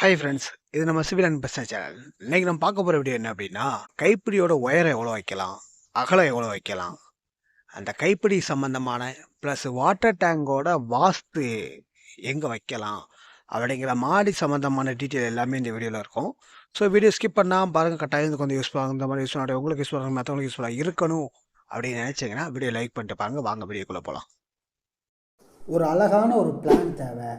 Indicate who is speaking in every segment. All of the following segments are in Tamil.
Speaker 1: ஹாய் ஃப்ரெண்ட்ஸ் இது நம்ம சிவில் அண்ட் பிஸ்னஸ் சேனல். இன்னைக்கு நம்ம பார்க்க போகிற வீடியோ என்ன அப்படின்னா கைப்பிடியோட உயரம் எவ்வளோ வைக்கலாம்? அகலம் எவ்வளோ வைக்கலாம்? அந்த கைப்பிடி சம்பந்தமான ப்ளஸ் வாட்டர் டேங்கோட வாஸ்து எங்கே வைக்கலாம்? அப்படிங்கிற மாடி சம்மந்தமான டீட்டெயில் எல்லாமே இந்த வீடியோவில் இருக்கும். ஸோ வீடியோ ஸ்கிப் பண்ணால் பாருங்கள் கட்டாயம் கொஞ்சம் யூஸ் பண்ணுவாங்க இந்த மாதிரி யூஸ் பண்ணாங்க உங்களுக்கு யூஸ் பண்ணுவாங்க மற்றவங்களுக்கு யூஸ்ஃபுல்லாக இருக்கணும் அப்படின்னு நினச்சிங்கன்னா வீடியோ லைக் பண்ணிட்டு பாருங்கள் வாங்க வீடியோக்குள்ளே போகலாம்
Speaker 2: ஒரு அழகான ஒரு பிளான் தேவை.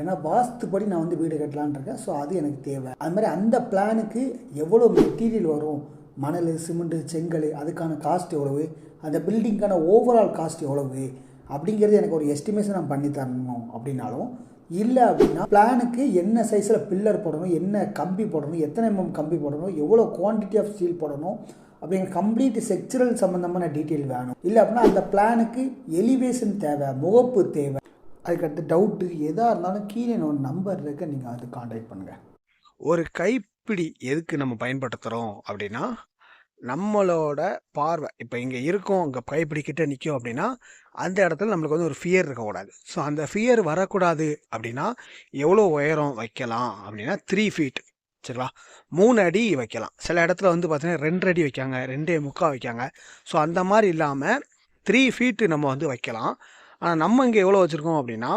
Speaker 2: ஏன்னா வாஸ்துப்படி நான் வந்து வீடு கட்டலான்னு இருக்கேன். ஸோ அது எனக்கு தேவை. அது மாதிரி அந்த பிளானுக்கு எவ்வளோ மெட்டீரியல் வரும்? மணல் சிமெண்ட்டு செங்கல் அதுக்கான காஸ்ட் எவ்வளவு? அந்த பில்டிங்க்கான ஓவரால் காஸ்ட் எவ்வளவு? அப்படிங்கிறது எனக்கு ஒரு எஸ்டிமேஷன் நான் பண்ணி தரணும் அப்படின்னாலும் இல்லை அப்படின்னா பிளானுக்கு என்ன சைஸில் பில்லர் போடணும் என்ன கம்பி போடணும் எத்தனை எம்எம் கம்பி போடணும் எவ்வளோ குவான்டிட்டி ஆஃப் ஸ்டீல் போடணும் அப்படிங்கிற கம்ப்ளீட் செக்சுரல் சம்மந்தமான டீட்டெயில் வேணும். இல்லை அப்படின்னா அந்த பிளானுக்கு எலிவேஷன் தேவை முகப்பு தேவை. அதுக்கடுத்து டவுட்டு எதாக இருந்தாலும் கீழே ஒரு நம்பர் இருக்கு நீங்கள் அது காண்டாக்ட் பண்ணுங்கள்
Speaker 1: ஒரு கைப்பிடி எதுக்கு நம்ம பயன்படுத்துகிறோம் அப்படின்னா நம்மளோட பார்வை. இப்போ இங்கே இருக்கோம் இங்கே கைப்பிடி நிற்கும் அப்படின்னா அந்த இடத்துல நம்மளுக்கு வந்து ஒரு ஃபியர் இருக்கக்கூடாது. ஸோ அந்த ஃபியர் வரக்கூடாது அப்படின்னா எவ்வளோ உயரம் வைக்கலாம் அப்படின்னா த்ரீ ஃபீட் சரிங்களா? மூணு அடி வைக்கலாம். சில இடத்துல வந்து பார்த்தீங்கன்னா ரெண்டு அடி வைக்காங்க ரெண்டே முக்கால் வைக்காங்க. ஸோ அந்த மாதிரி இல்லாமல் த்ரீ ஃபீட்டு நம்ம வந்து வைக்கலாம். ஆனால் நம்ம இங்கே எவ்வளோ வச்சுருக்கோம் அப்படின்னா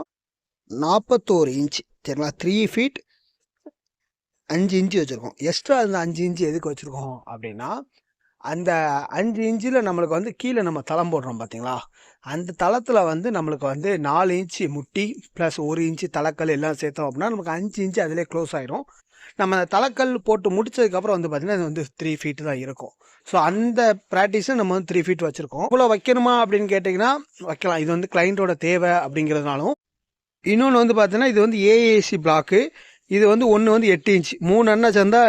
Speaker 1: நாற்பத்தோரு இன்ச் சரிங்களா? த்ரீ ஃபீட் அஞ்சு இன்ச்சு வச்சுருக்கோம். எக்ஸ்ட்ரா அந்த அஞ்சு இன்ச்சு எதுக்கு வச்சுருக்கோம் அப்படின்னா அந்த அஞ்சு இன்ச்சில் நம்மளுக்கு வந்து கீழே நம்ம தளம் போடுறோம் பார்த்தீங்களா அந்த தளத்தில் வந்து நம்மளுக்கு வந்து நாலு இன்ச்சு முட்டி ப்ளஸ் ஒரு இன்ச்சு தலைக்கல் எல்லாம் சேர்த்தோம் அப்படின்னா நமக்கு அஞ்சு இன்ச்சு அதிலே க்ளோஸ் ஆயிரும். நம்ம அந்த தலைக்கல் போட்டு முடிச்சதுக்கப்புறம் வந்து பார்த்திங்கன்னா அது வந்து த்ரீ ஃபீட்டு தான் இருக்கும். ஸோ அந்த ப்ராக்டிஸை நம்ம வந்து த்ரீ ஃபீட் வச்சுருக்கோம். இவ்வளோ வைக்கணுமா அப்படின்னு கேட்டிங்கன்னா வைக்கலாம். இது வந்து கிளைண்ட்டோட தேவை அப்படிங்கிறதுனாலும். இன்னொன்று வந்து பார்த்தீங்கன்னா இது வந்து ஏஏசி பிளாக்கு இது வந்து ஒன்று வந்து எட்டு இன்ச் மூணு அண்ணா சேர்ந்தா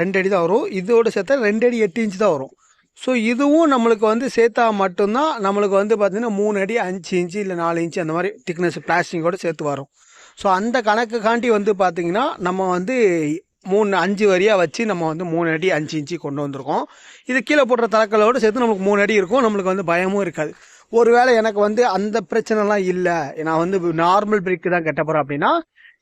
Speaker 1: ரெண்டு அடி தான் வரும். இதோட சேர்த்தா ரெண்டு அடி எட்டு இன்ச் தான் வரும். ஸோ இதுவும் நம்மளுக்கு வந்து சேர்த்தா மட்டும்தான் நம்மளுக்கு வந்து பார்த்தீங்கன்னா மூணு அடி அஞ்சு இன்ச்சு இல்லை நாலு இன்ச்சு அந்த மாதிரி திக்னஸ் பிளாஸ்டிங்கோட சேர்த்து வரும். ஸோ அந்த கணக்கு காண்டி வந்து பார்த்திங்கன்னா நம்ம வந்து மூணு அஞ்சு வரியாக வச்சு நம்ம வந்து மூணு அடி அஞ்சு இன்ச்சு கொண்டு வந்திருக்கோம். இது கீழே போடுற தலக்கலோடு சேர்த்து நம்மளுக்கு மூணு அடி இருக்கும் நம்மளுக்கு வந்து பயமும் இருக்காது. ஒருவேளை எனக்கு வந்து அந்த பிரச்சனைலாம் இல்லை நான் வந்து நார்மல் பிரிக்கு தான் கட்ட போகிறேன் அப்படின்னா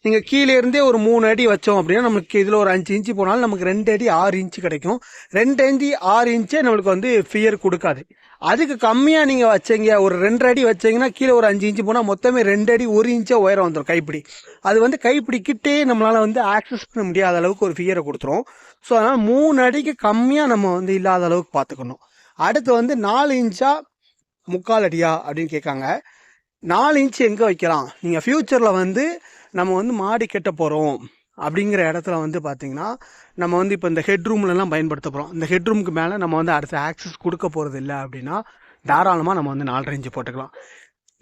Speaker 1: நீங்கள் கீழே இருந்தே ஒரு மூணு அடி வச்சோம் அப்படின்னா நமக்கு இதில் ஒரு அஞ்சு இன்ச்சு போனாலும் நமக்கு ரெண்டு அடி ஆறு இன்ச்சு கிடைக்கும். ரெண்டு அஞ்சு ஆறு இன்ச்சே நம்மளுக்கு வந்து ஃபியர் கொடுக்காது. அதுக்கு கம்மியாக நீங்கள் வச்சீங்க ஒரு ரெண்டு அடி வச்சீங்கன்னா கீழே ஒரு அஞ்சு இன்ச்சு போனால் மொத்தமே ரெண்டு அடி ஒரு இன்ச்சாக உயரம் வந்துடும் கைப்பிடி. அது வந்து கைப்பிடிக்கிட்டே நம்மளால் வந்து ஆக்சஸ் பண்ண முடியாத அளவுக்கு ஒரு ஃபியரை கொடுத்துரும். ஸோ அதனால் மூணு அடிக்கு கம்மியாக நம்ம வந்து இல்லாத அளவுக்கு பார்த்துக்கணும் அடுத்து வந்து நாலு இன்ச்சா முக்கால் அடியா அப்படின்னு கேட்காங்க. நாலு இன்ச்சு எங்கே வைக்கலாம்? நீங்கள் ஃப்யூச்சரில் வந்து நம்ம வந்து மாடி கட்ட போகிறோம் அப்படிங்கிற இடத்துல வந்து பார்த்தீங்கன்னா நம்ம வந்து இப்போ இந்த ஹெட் ரூம்லலாம் பயன்படுத்த போகிறோம் இந்த ஹெட் ரூமுக்கு மேலே நம்ம வந்து அடுத்த ஆக்சஸ் கொடுக்க போகிறது இல்லை அப்படின்னா தாராளமாக நம்ம வந்து நாலரை இன்ச்சு போட்டுக்கலாம்.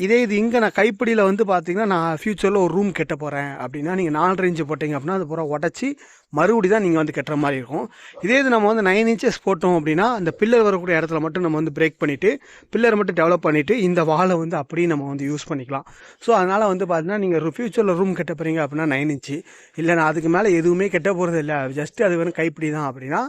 Speaker 1: இதே இது இங்கே நான் கைப்பிடியில் வந்து பார்த்தீங்கன்னா நான் ஃப்யூச்சரில் ஒரு ரூம் கெட்ட போகிறேன் அப்படின்னா நீங்கள் நாலரை இன்ச்சு போட்டிங்க அப்படின்னா அது பூரா உடச்சி மறுபடி தான் நீங்கள் வந்து கட்டுற மாதிரி இருக்கும். இதே இது நம்ம வந்து நைன் இன்ச்சஸ் போட்டோம் அப்படின்னா அந்த பில்லர் வரக்கூடிய இடத்துல மட்டும் நம்ம வந்து பிரேக் பண்ணிவிட்டு பில்லர் மட்டும் டெவலப் பண்ணிவிட்டு இந்த வாலை வந்து அப்படியே நம்ம வந்து யூஸ் பண்ணிக்கலாம். ஸோ அதனால் வந்து பார்த்தீங்கன்னா நீங்கள் ஃப்யூச்சரில் ரூம் கட்ட போகிறீங்க அப்படின்னா நைன் இன்ச்சு இல்லை நான் அதுக்கு மேலே எதுவுமே கட்ட போகிறது இல்லை. ஜஸ்ட் அது வெறும் கைப்பிடி தான் அப்படின்னா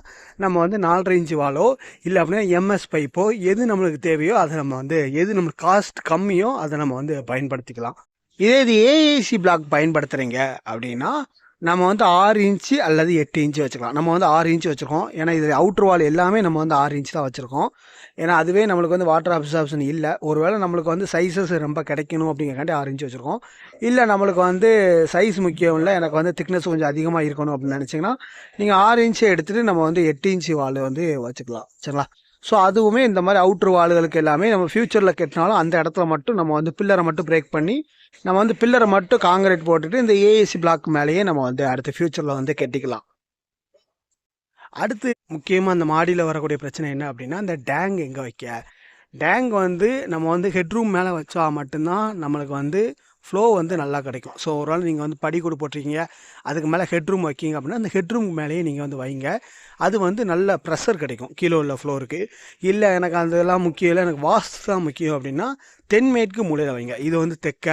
Speaker 1: நம்ம வந்து நாலரை இன்ச்சு வாலோ இல்லை அப்படின்னா எம்எஸ் பைப்போ எது நம்மளுக்கு தேவையோ அதை நம்ம வந்து எது நம்மளுக்கு காஸ்ட் கம்மியோ அதை நம்ம வந்து பயன்படுத்திக்கலாம். இதே இது ஏஏசி பிளாக் பயன்படுத்துகிறீங்க அப்படின்னா நம்ம வந்து ஆறு இன்ச்சு அல்லது எட்டு இன்ச்சு வச்சுக்கலாம். நம்ம வந்து ஆறு இன்ச்சு வச்சுருக்கோம். ஏன்னா இது அவுட்ரு வால் எல்லாமே நம்ம வந்து ஆறு இன்ச்சு தான் வச்சுருக்கோம். ஏன்னா அதுவே நம்மளுக்கு வந்து வாட்டர் அப்சார்ப்ஷன் இல்லை. ஒருவேளை நம்மளுக்கு வந்து சைஸஸ் ரொம்ப கிடைக்கணும் அப்படிங்கிறக்காண்டி ஆறு இன்ச்சு வச்சுருக்கோம். இல்லை நம்மளுக்கு வந்து சைஸ் முக்கியம் இல்லை. எனக்கு வந்து திக்னஸ் கொஞ்சம் அதிகமாக இருக்கணும் அப்படின்னு நினச்சிங்கன்னா நீங்கள் ஆறு இன்ச்சு எடுத்துகிட்டு நம்ம வந்து எட்டு இன்ச்சு வால் வந்து வச்சுக்கலாம். சரிங்களா? ஸோ அதுவுமே இந்த மாதிரி அவுட்ரு வால்களுக்கு எல்லாமே நம்ம ஃப்யூச்சரில் கட்டினாலும் அந்த இடத்துல மட்டும் நம்ம வந்து பில்லரை மட்டும் பிரேக் பண்ணி நம்ம வந்து பில்லரை மட்டும் காங்கிரீட் போட்டுட்டு இந்த ஏஏசி பிளாக் மேலேயே நம்ம வந்து அடுத்த ஃப்யூச்சரில் வந்து கட்டிக்கலாம். அடுத்து முக்கியமாக அந்த மாடியில் வரக்கூடிய பிரச்சனை என்ன அப்படின்னா அந்த டேங் எங்கே வைக்க? டேங் வந்து நம்ம வந்து ஹெட்ரூம் மேலே வச்சா மட்டும்தான் நம்மளுக்கு வந்து ஃப்ளோ வந்து நல்லா கிடைக்கும். ஸோ ஒரு நாள் நீங்கள் வந்து படி கூட போட்டிருக்கீங்க. அதுக்கு மேலே ஹெட்ரூம் வைக்கிங்க அப்படின்னா அந்த ஹெட்ரூம் மேலேயே நீங்கள் வந்து வைங்க. அது வந்து நல்ல ப்ரெஷர் கிடைக்கும். கீழே உள்ள ஃப்ளோருக்கு இல்லை எனக்கு அதெல்லாம் முக்கியம் இல்லை எனக்கு வாஸ்து தான் முக்கியம் அப்படின்னா தென்மேற்கு மூலையில் வைங்க. இது வந்து தெற்க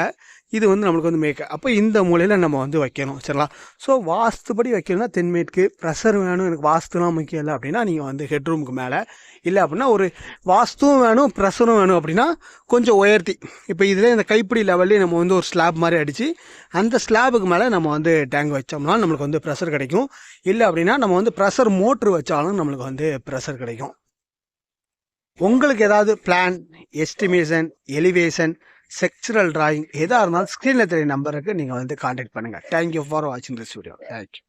Speaker 1: இது வந்து நம்மளுக்கு வந்து மேற்க அப்போ இந்த மூலையில் நம்ம வந்து வைக்கணும் சரிங்களா? ஸோ வாஸ்துபடி வைக்கணும்னா தென்மேற்கு ப்ரெஷர் வேணும். எனக்கு வாஸ்துலாம் முக்கியம் இல்லை அப்படின்னா நீங்கள் வந்து ஹெட்ரூமுக்கு மேலே. இல்லை அப்படின்னா ஒரு வாஸ்துவும் வேணும் ப்ரெஷரும் வேணும் அப்படின்னா கொஞ்சம் உயர்த்தி. இப்போ இதில் இந்த கைப்பிடி லெவல்லே நம்ம வந்து ஒரு ஸ்லாப் மாதிரி அடித்து அந்த ஸ்லாபுக்கு மேலே நம்ம வந்து டேங்க் வச்சோம்னா நம்மளுக்கு வந்து ப்ரெஷர் கிடைக்கும். இல்லை அப்படின்னா நம்ம வந்து ப்ரெஷர் மோட்ரு வச்சாலும் நம்மளுக்கு வந்து ப்ரெஷர் கிடைக்கும். உங்களுக்கு ஏதாவது plan estimation elevation sectional drawing எதாக இருந்தாலும் ஸ்க்ரீனில் தெரிய நம்பருக்கு நீங்கள் வந்து காண்டாக்ட் பண்ணுங்கள் தேங்க்யூ ஃபார் வாட்சிங் திஸ் வீடியோ தேங்க்யூ